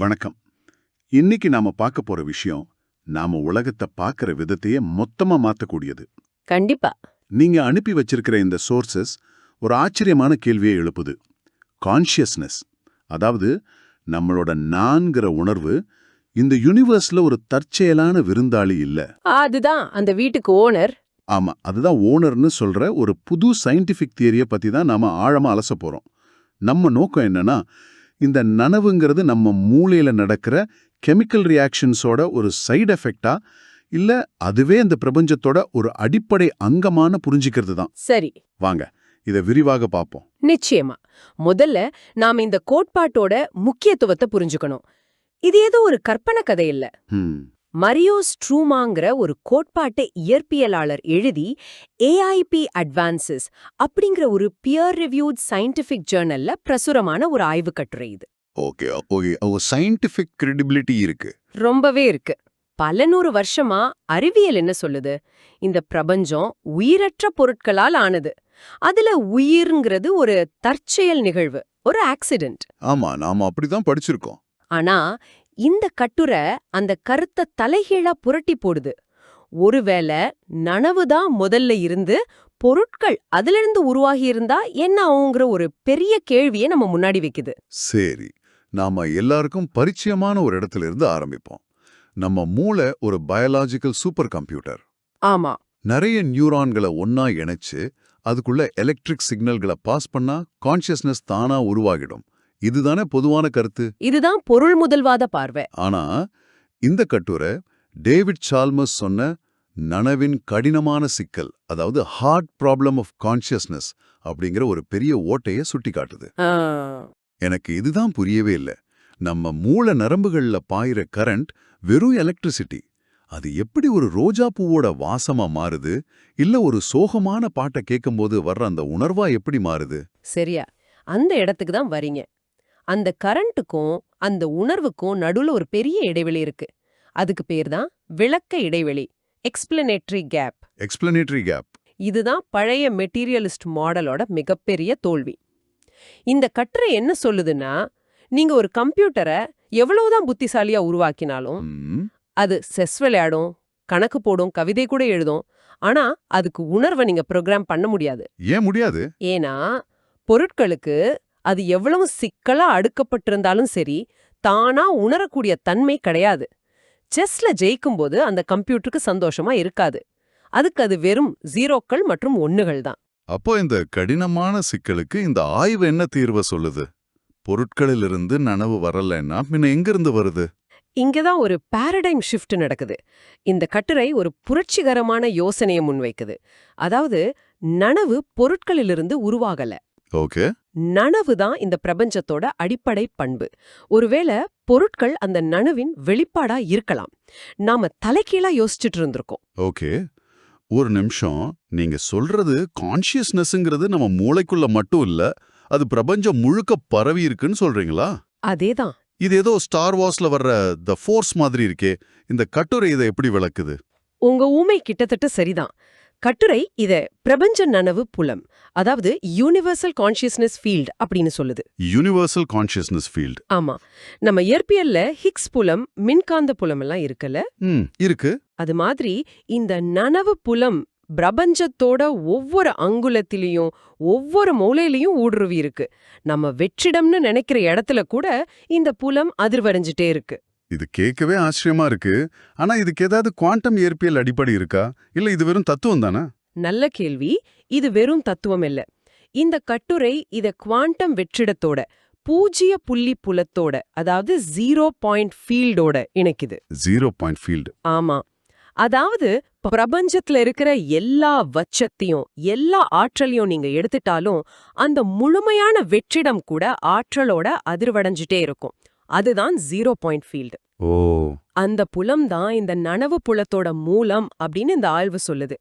வணக்கம். இன்னைக்கு நாம பார்க்க போற விஷயம் நாம உலகத்தை பார்க்கிற விதத்தையே மொத்தமா மாத்தக்கூடியது. கண்டிப்பா. நீங்க அனுப்பி வச்சிருக்கிற இந்த சோர்சஸ் ஒரு ஆச்சரியமான கேள்வியை எழுப்புது. கான்ஷியஸ்னஸ் அதாவது நம்மளோட நான்கிற உணர்வு இந்த யுனிவர்ஸ்ல ஒரு தற்செயலான விருந்தாளி இல்ல. அதுதான். அந்த வீட்டுக்கு ஓனர் ஆமா அதுதான் ஓனர்னு சொல்ற ஒரு புது சயின்டிஃபிக் தியரியை பத்தி தான் நாம ஆழமா அலச போறோம். நம்ம நோக்கம் என்னன்னா இந்த நனவுங்கிறது நம்ம மூளையில நடக்கிற கெமிக்கல் ரியாக்ஷன்ஸோட ஒரு சைடு எஃபெக்டா இல்ல அதுவே இந்த பிரபஞ்சத்தோட ஒரு அடிப்படை அங்கமான புரிஞ்சிக்கிறது தான் சரி. வாங்க இதை விரிவாக பார்ப்போம். நிச்சயமா. முதல்ல நாம இந்த கோட்பாட்டோட முக்கியத்துவத்தை புரிஞ்சுக்கணும். இது ஏதோ ஒரு கற்பனை கதை இல்ல. மரியோ ஸ்ட்ரூமாங்கிற ஒரு கோட்பாட்டை இயற்பியலாளர் எழுதி ஏஐபி அட்வான்சஸ் அப்படிங்கிற ஒரு பியர் ரிவ்யூட் சயின்டிபிக் ஜேர்னல்ல பிரசுரமான ஒரு ஆய்வு கட்டுரை இது. Okay okay. சயின்டிஃபிக் கிரெடிபிலிட்டி இருக்கு. ரொம்பவே இருக்கு. பல நூறு வருஷமா அறிவியல் என்ன சொல்லுது? இந்த பிரபஞ்சம் உயிரற்ற பொருட்களால் ஆனது. அதுல உயிர்ங்கிறது ஒரு தற்செயல் நிகழ்வு ஒரு ஆக்சிடென்ட் ஆமா நாம அப்படிதான் படிச்சிருக்கோம். ஆனா இந்த கட்டுரை அந்த கருத்தை தலைகீழா புரட்டி போடுது. ஒருவேளை நனவுதான் முதல்ல இருந்து பொருட்கள் அதிலிருந்து உருவாகி இருந்தா என்ன ஆகுங்கிற ஒரு பெரிய கேள்வியை நம்ம முன்னாடி வைக்குது. சரி நாம எல்லாருக்கும் பரிச்சயமான ஒரு இடத்துல இருந்து ஆரம்பிப்போம். நம்ம மூளை ஒரு பயாலாஜிக்கல் சூப்பர் கம்ப்யூட்டர் ஆமா. நிறைய நியூரான்களை ஒன்னா இணைச்சு அதுக்குள்ள எலக்ட்ரிக் சிக்னல்களை பாஸ் பண்ணா கான்ஷியஸ்னஸ் தானா உருவாகிடும். இதுதானே பொதுவான கருத்து? இதுதான் பொருள் முதல்வாத பார்வை. ஆனா இந்த கட்டுரை டேவிட் சால்மஸ் சொன்ன நனவின் கடினமான சிக்கல் அதாவது ஹார்ட் ப்ராப்ளம் ஆஃப் கான்ஷியஸ்னஸ் அப்படிங்கிற ஒரு பெரிய ஓட்டைய சுட்டி காட்டுது. எனக்கு இதுதான் புரியவே இல்ல. நம்ம மூளை நரம்புகள்ல பாயிற கரண்ட் வெறும் எலக்ட்ரிசிட்டி அது எப்படி ஒரு ரோஜா பூவோட வாசமா மாறுது? இல்ல ஒரு சோகமான பாட்டை கேட்கும்போது வர்ற அந்த உணர்வா எப்படி மாறுது? சரியா. அந்த இடத்துக்கு தான் வரீங்க அந்த கரண்ட்டுக்கும் அந்த உணர்வுக்கும் நடுவுல ஒரு பெரிய இடைவெளி இருக்கு. அதுக்கு பேர் தான் விளக்க இடைவெளி எக்ஸ்பிளனேட்டரி கேப் எக்ஸ்பிளனேட்டரி கேப் இதுதான் பழைய மெட்டீரியலிஸ்ட் மாடலோட மிகப்பெரிய தோல்வி. இந்த கட்டுரை என்ன சொல்லுதுன்னா நீங்க ஒரு கம்ப்யூட்டரை எவ்வளவுதான் புத்திசாலியா உருவாக்கினாலும் அது செஸ் விளையாடும் கணக்கு போடும் கவிதை கூட எழுதும். ஆனா அதுக்கு உணர்வை நீங்க ப்ரோக்ராம் பண்ண முடியாது. ஏன் முடியாது? ஏன்னா பொருட்களுக்கு அது எவ்வளவு சிக்கலா அடுக்கப்பட்டிருந்தாலும் சரி தானா உணரக்கூடிய தன்மை கிடையாது. செஸ்ல ஜெயிக்கும்போது அந்த கம்ப்யூட்டருக்கு சந்தோஷமா இருக்காது. அதுக்கு அது வெறும் ஜீரோக்கள் மற்றும் ஒண்ணுகள் தான். அப்போ இந்த கடினமான சிக்கலுக்கு இந்த ஆய்வு என்ன தீர்வை சொல்லுது? பொருட்களிலிருந்து நனவு வரலன்னா பின்ன எங்கிருந்து வருது? இங்கதான் ஒரு பாரடைம் ஷிஃப்ட் நடக்குது. இந்த கட்டுரை ஒரு புரட்சிகரமான யோசனையை முன்வைக்குது. அதாவது நனவு பொருட்களிலிருந்து உருவாகல. ஓகே. நனவு தான் இந்த பிரபஞ்சத்தோட அடிப்படை பண்பு. ஒருவேளை பொருட்கள் அந்த நனவின் வெளிப்பாடா இருக்கலாம். நாம தலைகீழா யோசிச்சுட்டு இருந்திருக்கோம். ஓகே. ஒரு நிமிஷம். நீங்க சொல்றது கான்ஷியஸ்னஸ்ங்கிறது நம்ம மூளைக்குள்ள மட்டும் இல்ல அது பிரபஞ்சம் முழுக்க பரவி இருக்குன்னு சொல்றீங்களா? அதேதான் இது ஏதோ ஸ்டார் வார்ஸ்ல வர்ற த ஃபோர்ஸ் மாதிரி இருக்கே. இந்த கட்டுரை இதை எப்படி விளக்குது? உங்க ஊமை கிட்டத்தட்ட சரிதான். கட்டுரை இத பிரபஞ்ச நனவு புலம் அதாவது யூனிவர்சல் கான்ஷியஸ்னஸ் ஃபீல்ட் அப்படின்னு சொல்லுது. யூனிவர்சல் கான்ஷியஸ்னஸ் ஃபீல்ட் ஆமா. நம்ம இயற்பியல்ல ஹிக்ஸ் புலம் மின்காந்த புலம் எல்லாம் இருக்குல்ல? இருக்கு. அது மாதிரி இந்த நனவு புலம் பிரபஞ்சத்தோட ஒவ்வொரு அங்குலத்திலையும் ஒவ்வொரு மூலையிலையும் ஊடுருவி இருக்கு நம்ம வெற்றிடம்னு நினைக்கிற இடத்துல கூட இந்த புலம் அதிர்வடைஞ்சிட்டே இருக்கு. இது கேட்கவே ஆச்சரியமா இருக்கு. ஆனா இதுக்கு ஏதாவது குவாண்டம் இயற்பியல் அடிப்படை இருக்கா? இல்ல இது வெறும் தத்துவம் தானே? நல்ல கேள்வி. இது வெறும் தத்துவம் இல்ல. இந்த கட்டுரை இத குவாண்டம் வெற்றிடத்தோட பூஜ்ய புள்ளி புலத்தோட அதாவது ஜீரோ பாயிண்ட் ஃபீல்டோட இணைக்குது. ஜீரோ பாயிண்ட் ஃபீல்டு ஆமா. அதாவது பிரபஞ்சத்துல இருக்கிற எல்லா வச்சத்தையும் எல்லா ஆற்றலையும் நீங்க எடுத்துட்டாலும் அந்த முழுமையான வெற்றிடம் கூட ஆற்றலோட அதிர்வடைஞ்சிட்டே இருக்கும். அதுதான் ஜீரோ பாயிண்ட் ஃபீல்டு ஓ. அந்த புலம் தான் இந்த நனவு புலத்தோட மூலம் அப்படின்னு இந்த ஆய்வு சொல்லுது.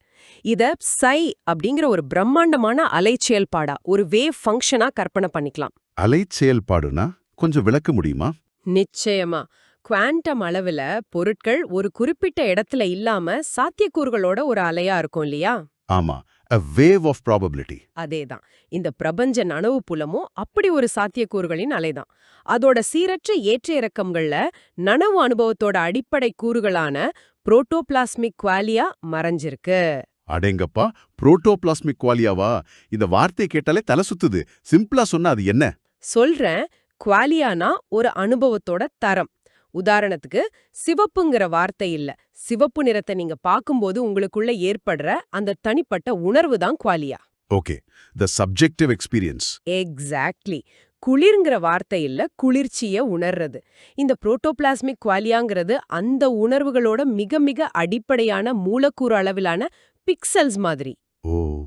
இத சை அப்படிங்கிற ஒரு பிரம்மாண்டமான அலைச்செயல்பாடா ஒரு வேவ் ஃபங்க்ஷனா கற்பனை பண்ணிக்கலாம். அலை செயல்பாடுனா கொஞ்சம் விளக்க முடியுமா? நிச்சயமா. குவாண்டம் அளவுல பொருட்கள் ஒரு குறிப்பிட்ட இடத்துல இல்லாம சாத்தியக்கூறுகளோட ஒரு அலையா இருக்கும் இல்லையா? ஆமா. A wave of probability. அதேதான். இந்த பிரபஞ்ச நனவு புலமும் அப்படி ஒரு சாத்தியக்கூறுகளின் அலைதான். அதோட சீரற்ற ஏற்ற இறக்கங்கள்ல நனவு அனுபவத்தோட அடிப்படை கூறுகளான புரோட்டோபிளாஸ்மிக் குவாலியா மறைஞ்சிருக்கு. அடேங்கப்பா புரோட்டோபிளாஸ்மிக் குவாலியாவா? இந்த வார்த்தையை கேட்டாலே தலை சுத்துது. சிம்பிளா சொன்னா அது என்ன? சொல்றேன் குவாலியானா ஒரு அனுபவத்தோட தரம். உதாரணத்துக்கு சிவப்புங்கிற வார்த்தை இல்ல. சிவப்பு நிறத்தை நீங்க பாக்கும்போது உங்களுக்குள்ள ஏற்படுற அந்த தனிப்பட்ட உணர்வு தான் qualia. Okay. The subjective experience. Exactly. குளிர்ங்கிற வார்த்தை இல்ல குளிர்ச்சிய உணர்றது. இந்த புரோட்டோபிளாஸ்மிக் குவாலியாங்கிறது அந்த உணர்வுகளோட மிக மிக அடிப்படையான மூலக்கூறு அளவிலான பிக்சல்ஸ் மாதிரி. ஓ.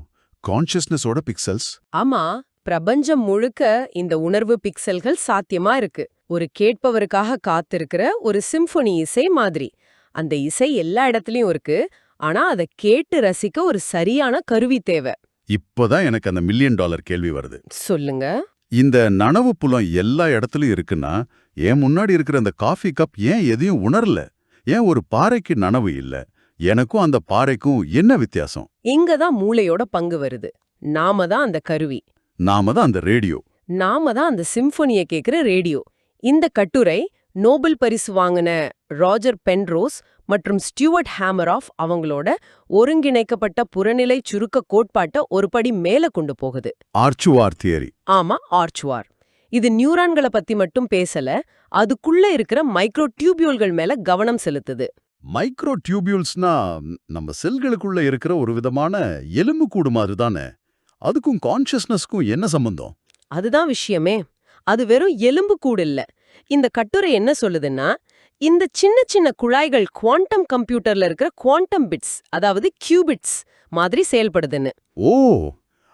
கான்ஷியஸ்னஸோட பிக்சல்ஸ்? ஆமா. பிரபஞ்சம் முழுக்க இந்த உணர்வு பிக்சல்கள் சாத்தியமா இருக்கு. ஒரு கேட்பவருக்காக காத்திருக்கிற ஒரு சிம்பொனி இசை மாதிரி. அந்த இசை எல்லா இடத்துலயும் இருக்கு. ஆனா அதை கேட்டு ரசிக்க ஒரு சரியான கருவி தேவை. இப்போதான் எனக்கு அந்த மில்லியன் டாலர் கேள்வி வருது. சொல்லுங்க. இந்த நனவு புலம் எல்லா இடத்துலயும் இருக்குன்னா ஏன் முன்னாடி இருக்கிற அந்த காஃபி கப் ஏன் எதையும் உணரல? ஏன் ஒரு பாறைக்கு நனவு இல்ல? எனக்கும் அந்த பாறைக்கும் என்ன வித்தியாசம்? இங்க தான் மூளையோட பங்கு வருது. நாம தான் அந்த கருவி. நாம தான் அந்த ரேடியோ நாம தான் அந்த சிம்பொனிய கேக்குற ரேடியோ இந்த கட்டுரை நோபல் பரிசு வாங்கின ராஜர் பென்ரோஸ் மற்றும் ஸ்டியூவர்ட் ஹேமராஃப் அவங்களோட ஒருங்கிணைக்கப்பட்ட புறநிலை சுருக்க கோட்பாட்டை ஒரு படி மேல கொண்டு போகுது. Orch OR theory. ஆமா ஆர்ச்சுவார். இது நியூரான்களை பத்தி மட்டும் பேசல அதுக்குள்ள இருக்கிற மைக்ரோ டியூபியூல்கள் மேல கவனம் செலுத்துது. மைக்ரோ டியூபியூல்ஸ்னா நம்ம செல்களுக்குள்ள இருக்கிற ஒரு விதமான எலும்புக்கூடு மாதிரி தானே? அதுக்கும் கான்ஷியஸ்னஸ்க்கும் என்ன சம்பந்தம்? அதுதான் விஷயமே. அது வெறும் எலும்பு கூடு இல்ல. இந்த கட்டுரை என்ன சொல்லுதுன்னா இந்த சின்ன சின்ன குழாய்கள் குவாண்டம் கம்ப்யூட்டர்ல இருக்கிற குவாண்டம் பிட்ஸ் அதாவது கியூபிட்ஸ் மாதிரி செயல்படுதுன்னு. ஓ!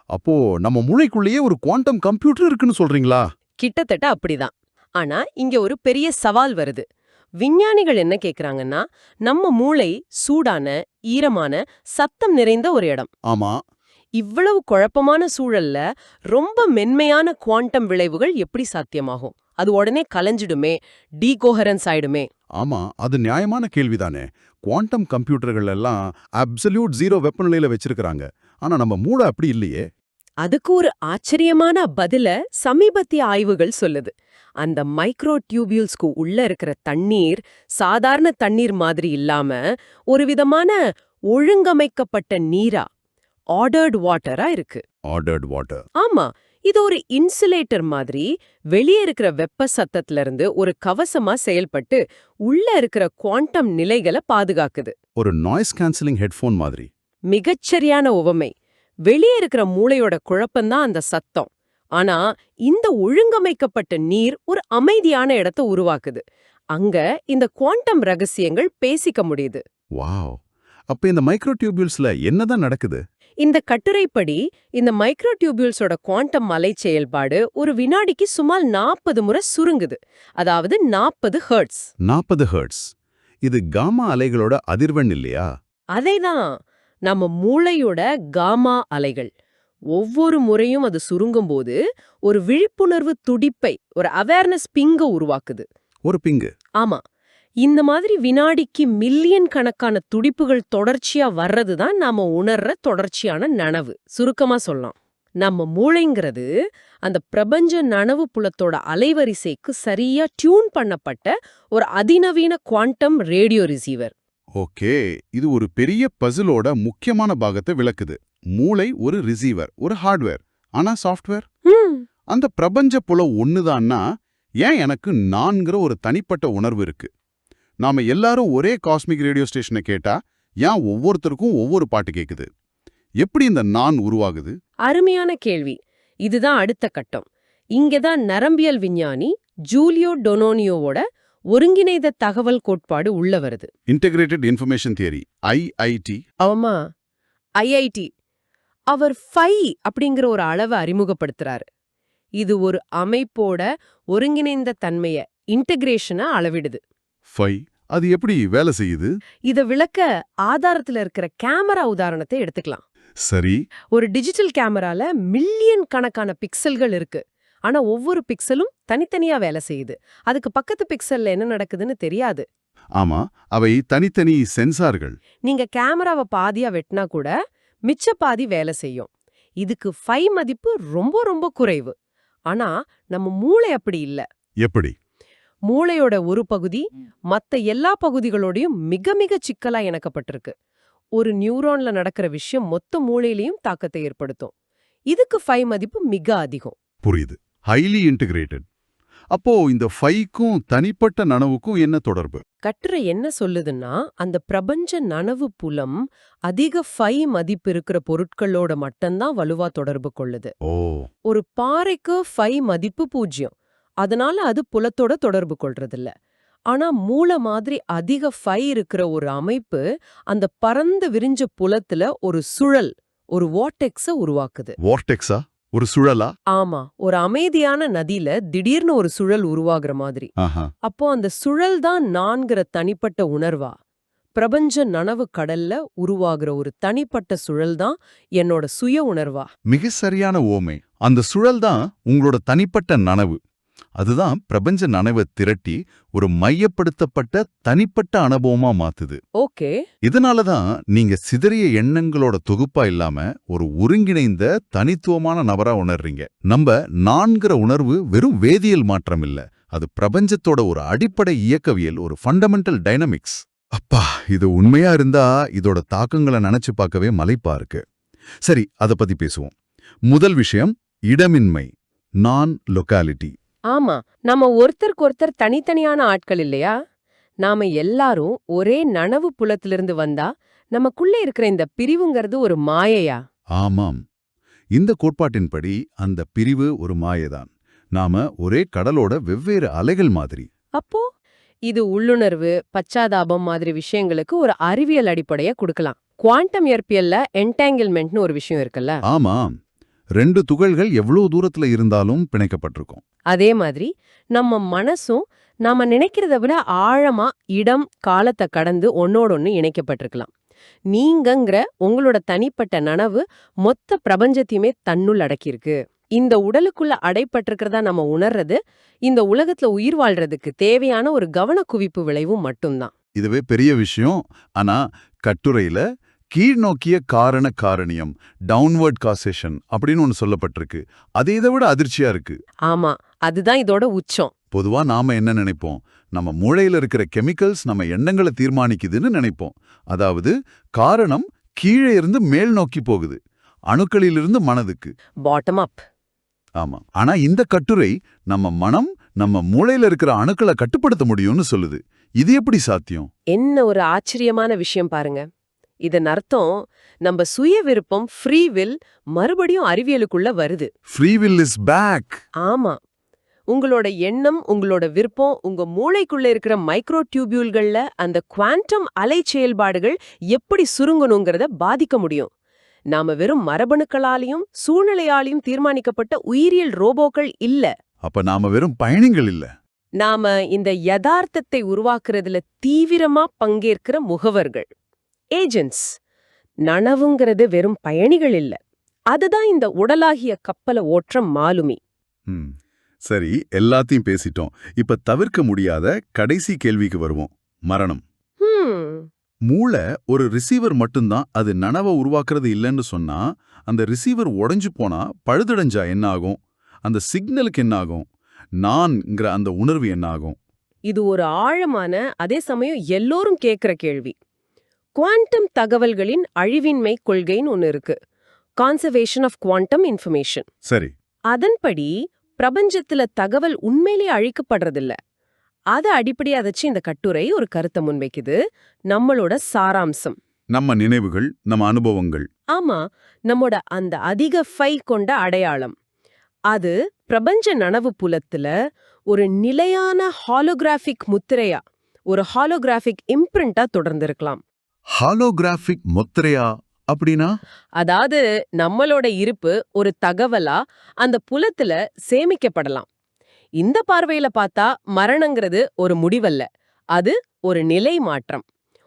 அப்போ நம்ம மூளைக்குள்ளேயே ஒரு குவாண்டம் கம்ப்யூட்டர் இருக்குன்னு சொல்றீங்களா? கிட்டத்தட்ட அப்படிதான். ஆனா இங்க ஒரு பெரிய சவால் வருது. விஞ்ஞானிகள் என்ன கேக்குறாங்கன்னா நம்ம மூளை சூடான ஈரமான சத்தம் நிறைந்த ஒரு இடம். ஆமா. இவ்வளவு குழப்பமான சூழல்ல ரொம்ப மென்மையான குவாண்டம் விளைவுகள் எப்படி சாத்தியமாகும்? அது உடனே கலைஞ்சிடுமே டீகோஹரன்ஸ் ஆயிடுமே. ஆமா அது நியாயமான கேள்விதானே. குவாண்டம் கம்ப்யூட்டர்கள் எல்லாம் அப்சல்யூட் ஜீரோ வெப்பநிலையில வச்சிருக்காங்க ஆனா நம்ம மூளை அப்படி இல்லையே. அதுக்கு ஒரு ஆச்சரியமான பதில சமீபத்திய ஆய்வுகள் சொல்லுது. அந்த மைக்ரோ டியூபியூல்ஸ்க்கு உள்ள இருக்கிற தண்ணீர் சாதாரண தண்ணீர் மாதிரி இல்லாம ஒரு விதமான ஒழுங்கமைக்கப்பட்ட நீரா ஆர்டர்ட் வாட்டரா இருக்கு. ஆர்டர்ட் வாட்டர் ஆமா இது ஒரு இன்சுலேட்டர் மாதிரி வெளியே இருக்கிற வெப்ப சத்தத்துல இருந்து ஒரு கவசமா செயல்பட்டு உள்ள இருக்கிற குவாண்டம் நிலைகளை பாதுகாக்குது. ஒரு நாய்ஸ் கேன்சலிங் ஹெட்ஃபோன் மாதிரி. மிகச்சரியான உவமை. வெளியே இருக்கிற மூளையோட குழப்பம்தான் அந்த சத்தம். ஆனா இந்த ஒழுங்கமைக்கப்பட்ட நீர் ஒரு அமைதியான இடத்தை உருவாக்குது. அங்க இந்த குவாண்டம் ரகசியங்கள் பேசிக்க முடியுது. வாவ். அப்ப இந்த மைக்ரோ டியூபியூல்ஸ்ல என்னதான் நடக்குது? இந்த கட்டுரைப்படி இந்த மைக்ரோ டியூபியூல்ஸோட குவாண்டம் அலை செயல்பாடு ஒரு வினாடிக்கு சுமார் நாற்பது முறை சுருங்குது. அதாவது நாற்பது ஹெர்ட்ஸ். நாற்பது ஹெர்ட்ஸ். இது காமா அலைகளோட அதிர்வெண் இல்லையா? அதேதான். நம்ம மூளையோட காமா அலைகள். ஒவ்வொரு முறையும் அது சுருங்கும்போது ஒரு விழிப்புணர்வு துடிப்பை ஒரு அவேர்னஸ் பிங்க உருவாக்குது. ஒரு பிங்கு. ஆமா. இந்த மாதிரி வினாடிக்கு மில்லியன் கணக்கான துடிப்புகள் தொடர்ச்சியா வர்றது தான் நாம உணர்ற தொடர்ச்சியான நனவு. சுருக்கமா சொல்லலாம். நம்ம மூளைங்கிறது அந்த பிரபஞ்ச நனவு புலத்தோட அலைவரிசைக்கு சரியா டியூன் பண்ணப்பட்ட ஒரு அதிநவீன குவாண்டம் ரேடியோ ரிசீவர் ஓகே இது ஒரு பெரிய பசிலோட முக்கியமான பாகத்தை விளக்குது. மூளை ஒரு ரிசீவர் ஒரு ஹார்ட்வேர் ஆனா சாஃப்ட்வேர் அந்த பிரபஞ்ச புலம் ஒண்ணுதான்னா ஏன் எனக்கு நான்கிற ஒரு தனிப்பட்ட உணர்வு இருக்கு? நாம எல்லாரும் ஒரே காஸ்மிக் ரேடியோ ஸ்டேஷனை கேட்டா ஏன் ஒவ்வொருத்தருக்கும் ஒவ்வொரு பாட்டு கேக்குது? எப்படி இந்த நான் உருவாகுது? அருமையான கேள்வி. இதுதான் அடுத்த கட்டம். இங்கதான் நரம்பியல் விஞ்ஞானி ஜூலியோ டொனோனியோவோட ஒருங்கிணைந்த தகவல் கோட்பாடு உள்ள வருது. இன்டகிரேட்டட் இன்ஃபர்மேஷன் தியரி ஐஐடி ஆமா. ஐஐடி அவர் ஃபை அப்படிங்கிற ஒரு அளவை அறிமுகப்படுத்துறாரு. இது ஒரு அமைப்போட ஒருங்கிணைந்த தன்மைய இன்டகிரேஷனை அளவிடுது. ஃபை அது எப்படி வேலை செய்யுது? இத விளக்க ஆதாரத்துல இருக்கிற கேமரா உதாரணத்தை எடுத்துக்கலாம். சரி. ஒரு டிஜிட்டல் கேமரால மில்லியன் கணக்கான பிக்சல்கள் இருக்கு. ஆனா ஒவ்வொரு பிக்சலும் தனித்தனியா வேலை செய்யுது. அதுக்கு பக்கத்து பிக்சல்ல என்ன நடக்குதுன்னு தெரியாது. ஆமா அவை தனித்தனி சென்சார்கள். நீங்க கேமராவை பாதியா வெட்டினா கூட மிச்ச பாதி வேலை செய்யும். இதுக்கு ஃபை மதிப்பு ரொம்ப ரொம்ப குறைவு. ஆனா நம்ம மூளை அப்படி இல்ல. எப்படி? மூளையோட ஒரு பகுதி மத்த எல்லா பகுதிகளோடையும் மிக மிக சிக்கலா இணக்கப்பட்டிருக்கு. ஒரு நியூரான்ல நடக்கிற விஷயம் மொத்த மூளையிலையும் தாக்கத்தை ஏற்படுத்தும். இதுக்கு ஃபை மதிப்பு மிக அதிகம். புரியுது. ஹைலி இன்டிகிரேட்டட் அப்போ இந்த ஃபைக்கும் தனிப்பட்ட நனவுக்கும் என்ன தொடர்பு? கட்டுரை என்ன சொல்லுதுன்னா அந்த பிரபஞ்ச நனவு புலம் அதிக ஃபை மதிப்பு இருக்கிற பொருட்களோட மட்டும்தான் வலுவா தொடர்பு கொள்ளுது. ஓ. ஒரு பாறைக்கு ஃபை மதிப்பு பூஜ்யம் அதனால அது புலத்தோட தொடர்பு கொள்றதில்ல. ஆனா மூளை மாதிரி அதிக ஃபை இருக்கிற ஒரு அமைப்பு அந்த பரந்து விரிஞ்ச புலத்துல ஒரு சுழல் ஒரு வாட்டெக்ஸ உருவாக்குது. வார்டெக்ஸா ஒரு சுழலா? ஆமா. ஒரு அமைதியான நதியில திடீர்னு ஒரு சுழல் உருவாகுற மாதிரி. அப்போ அந்த சுழல் தான் நான்கிற தனிப்பட்ட உணர்வா? பிரபஞ்ச நனவு கடல்ல உருவாகுற ஒரு தனிப்பட்ட சுழல் தான் என்னோட சுய உணர்வா? மிக சரியான ஓமை. அந்த சுழல் தான் உங்களோட தனிப்பட்ட நனவு. அதுதான் பிரபஞ்ச நனவை திரட்டி ஒரு மையப்படுத்தப்பட்ட தனிப்பட்ட அனுபவமா மாத்துது. ஓகே. இதனால தான் நீங்க சிதறிய எண்ணங்களோட தொகுப்பா இல்லாம ஒரு ஒருங்கிணைந்த தனித்துவமான நபரா உணர்றீங்க. நம்ம நான்கிற உணர்வு வெறும் வேதியியல் மாற்றம் இல்ல. அது பிரபஞ்சத்தோட ஒரு அடிப்படை இயக்கவியல் ஒரு ஃபண்டமெண்டல் டைனமிக்ஸ் அப்பா இது உண்மையா இருந்தா இதோட தாக்கங்களை நினைச்சு பார்க்கவே மலைப்பா இருக்கு. சரி அத பத்தி பேசுவோம். முதல் விஷயம் இடமின்மை நான் லொக்காலிட்டி ஆமா நம்ம ஒருத்தருக்கு ஒருத்தர் தனித்தனியான ஆட்கள் இல்லையா? நாம எல்லாரும் ஒரே நனவு புலத்திலிருந்து வந்தா நமக்குள்ள இருக்கிற இந்த பிரிவுங்கிறது ஒரு மாயையா? ஆமாம். இந்த கோட்பாட்டின்படி அந்த பிரிவு ஒரு மாயைதான். நாம ஒரே கடலோட வெவ்வேறு அலைகள் மாதிரி. அப்போ? இது உள்ளுணர்வு பச்சாதாபம் மாதிரி விஷயங்களுக்கு ஒரு அறிவியல் அடிப்படைய கொடுக்கலாம். குவாண்டம் இயற்பியல்ல என்டாங்கிள்மெண்ட்னு ஒரு விஷயம் இருக்குல்ல? ஆமாம். ரெண்டு துகள்கள் எவ்வளவு தூரத்துல இருந்தாலும் பிணைக்கப்பட்டிருக்கும். அதே மாதிரி நம்ம மனசும் நாம நினைக்கிறத விட ஆழமா இடம் காலத்தை கடந்து ஒன்னோடொன்னு இணைக்கப்பட்டிருக்கலாம். நீங்கங்கிற உங்களோட தனிப்பட்ட நனவு மொத்த பிரபஞ்சத்தையுமே தன்னுள் அடக்கியிருக்கு. இந்த உடலுக்குள்ள அடைப்பட்டிருக்கிறதா நம்ம உணர்றது இந்த உலகத்துல உயிர் வாழ்றதுக்கு தேவையான ஒரு கவனக்குவிப்பு விளைவும் மட்டும்தான். இதுவே பெரிய விஷயம். ஆனா கட்டுரையில கீழ்நோக்கிய காரண காரணியம் டவுன்வர்ட் காசேஷன் அப்படின்னு ஒன்னு சொல்லப்பட்டிருக்கு. அது இதை விட அதிர்ச்சியா இருக்கு. ஆமா அதுதான் இதோட உச்சம். பொதுவா நாம என்ன நினைப்போம்? நம்ம மூளையில இருக்கிற கெமிக்கல்ஸ் நம்ம எண்ணங்களை தீர்மானிக்குதுன்னு நினைப்போம். அதாவது காரணம் கீழே இருந்து மேல் நோக்கி போகுது. அணுக்களிலிருந்து மனதுக்கு. பாட்டம் அப் ஆமா. ஆனா இந்த கட்டுரை நம்ம மனம் நம்ம மூளையில இருக்கிற அணுக்களை கட்டுப்படுத்த முடியும்னு சொல்லுது. இது எப்படி சாத்தியம்? என்ன ஒரு ஆச்சரியமான விஷயம் பாருங்க. இதன் அர்த்தம் நம்ம சுய விருப்பம் ஃப்ரீ வில் மறுபடியும் அறிவியலுக்குள்ள வருது. Free will is back. ஆமா. உங்களோட எண்ணம் உங்களோட விருப்பம் உங்க மூளைக்குள்ள இருக்கிற மைக்ரோ டியூபியூல்கள்ல அந்த குவாண்டம் அலை செயல்பாடுகள் எப்படி சுருங்கணுங்கிறத பாதிக்க முடியும். நாம வெறும் மரபணுக்களாலையும் சூழ்நிலையாலையும் தீர்மானிக்கப்பட்ட உயிரியல் ரோபோக்கள் இல்ல. அப்ப நாம வெறும் பயணிகள் இல்ல. நாம இந்த யதார்த்தத்தை உருவாக்குறதுல தீவிரமா பங்கேற்கிற முகவர்கள். ஏஜென்ட்ஸ். நனவுங்கிறது வெறும் பயணிகள் இல்ல. அதுதான் இந்த உடலாகிய கப்பல ஓற்ற மாலுமி. சரி எல்லாத்தையும் பேசிட்டோம். இப்ப தவிர்க்க முடியாத கடைசி கேள்விக்கு வருவோம். மரணம். மூளை ஒரு ரிசீவர் மட்டும்தான் அது நனவை உருவாக்குறது இல்லைன்னு சொன்னா அந்த ரிசீவர் உடைஞ்சு போனா பழுதடைஞ்சா என்ன ஆகும் அந்த சிக்னலுக்கு என்ன ஆகும் நான்ங்கிற அந்த உணர்வு என்ன ஆகும் இது ஒரு ஆழமான அதே சமயம் எல்லோரும் கேட்கிற கேள்வி. குவாண்டம் தகவல்களின் அழிவின்மை கொள்கைன்னு ஒன்னு இருக்கு. கான்சர்வேஷன் ஆஃப் குவாண்டம் இன்ஃபர்மேஷன் சரி. அதன்படி பிரபஞ்சத்துல தகவல் உண்மையிலேயே அழிக்கப்படுறதில்ல. அதை அடிப்படையா வச்சு இந்த கட்டுரை ஒரு கருத்தை முன்வைக்குது. நம்மளோட சாராம்சம். நம்ம நினைவுகள் நம்ம அனுபவங்கள். ஆமா நம்மோட அந்த அதிக ஃபை கொண்ட அடையாளம். அது பிரபஞ்ச நனவு புலத்துல ஒரு நிலையான ஹாலோகிராஃபிக் முத்திரையா ஒரு ஹாலோகிராஃபிக் இம்ப்ரிண்டா தொடர்ந்திருக்கலாம். ஹாலோகிராஃபிக் முத்திரையா அப்படின்னா? அதாவது நம்மளோட இருப்பு ஒரு தகவலா அந்த புலத்துல சேமிக்கப்படலாம். இந்த பார்வையில பார்த்தா மரணங்கிறது ஒரு முடிவல்ல. அது ஒரு நிலை மாற்றம்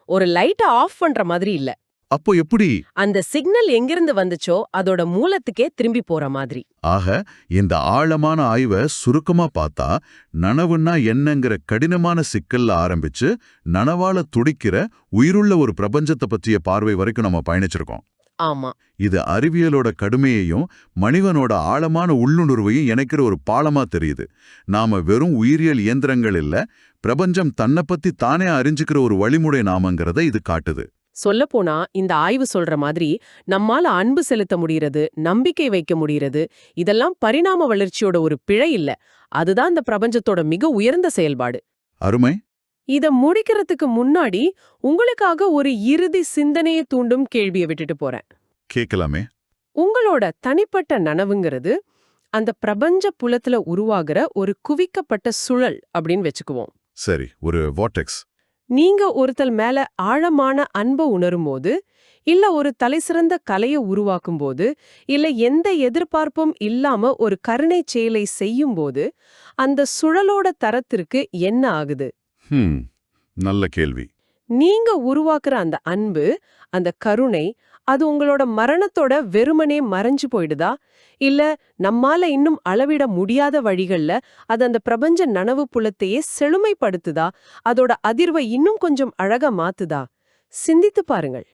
ஒரு லைட்டை ஆஃப் பண்ற மாதிரி இல்ல. அப்போ எப்படி? அந்த சிக்னல் எங்கிருந்து வந்துச்சோ அதோட மூலத்துக்கே திரும்பி போற மாதிரி. ஆக இந்த ஆழமான ஆய்வை சுருக்கமா பார்த்தா நனவுன்னா என்னங்கிற கடினமான சிக்கல்ல ஆரம்பிச்சு நனவால துடிக்கிற உயிருள்ள ஒரு பிரபஞ்சத்தை பற்றிய பார்வை வரைக்கும் நம்ம பயணிச்சிருக்கோம். ஆமா. இது அறிவியலோட கடுமையையும் மனிதனோட ஆழமான உள்ளுணர்வையும் இணைக்கிற ஒரு பாலமா தெரியுது. நாம வெறும் உயிரியல் இயந்திரங்கள் இல்ல பிரபஞ்சம் தன்னை பத்தி தானே அறிஞ்சுக்கிற ஒரு வழிமுறை நாமங்கிறத இது காட்டுது. சொல்லப்போனா இந்த ஆய்வு சொல்ற மாதிரி நம்மால அன்பு செலுத்த முடியறது நம்பிக்கை வைக்க முடியறது இதெல்லாம் பரிணாம வளர்ச்சியோட ஒரு பிழை இல்ல. அதுதான் இந்த பிரபஞ்சத்தோட மிக உயர்ந்த செயல்பாடு. அருமை. இத முடிக்கிறதுக்கு முன்னாடி உங்களுக்காக ஒரு இறுதி சிந்தனையை தூண்டும் கேள்வியை விட்டுட்டு போறேன். கேட்கலாமே. உங்களோட தனிப்பட்ட நனவுங்கிறது அந்த பிரபஞ்ச புலத்துல உருவாகிற ஒரு குவிக்கப்பட்ட சுழல் அப்படின்னு வச்சுக்குவோம். சரி ஒரு வாட்டெக்ஸ் நீங்க ஒருத்தல் மேல ஆழமான அன்பை உணரும்போது இல்ல ஒரு தலைசிறந்த கலையை உருவாக்கும்போது இல்ல எந்த எதிர்பார்ப்பும் இல்லாம ஒரு கருணைச் செயலை செய்யும்போது அந்த சுழலோட தரத்திற்கு என்ன ஆகுது? நல்ல கேள்வி. நீங்க உருவாக்குற அந்த அன்பு அந்த கருணை அது உங்களோட மரணத்தோட வெறுமனே மறைஞ்சு போயிடுதா? இல்ல நம்மால இன்னும் அளவிட முடியாத வழிகள்ல அது அந்த பிரபஞ்ச நனவு புலத்தையே செழுமைப்படுத்துதா? அதோட அதிர்வை இன்னும் கொஞ்சம் அழகா மாத்துதா? சிந்தித்து பாருங்கள்.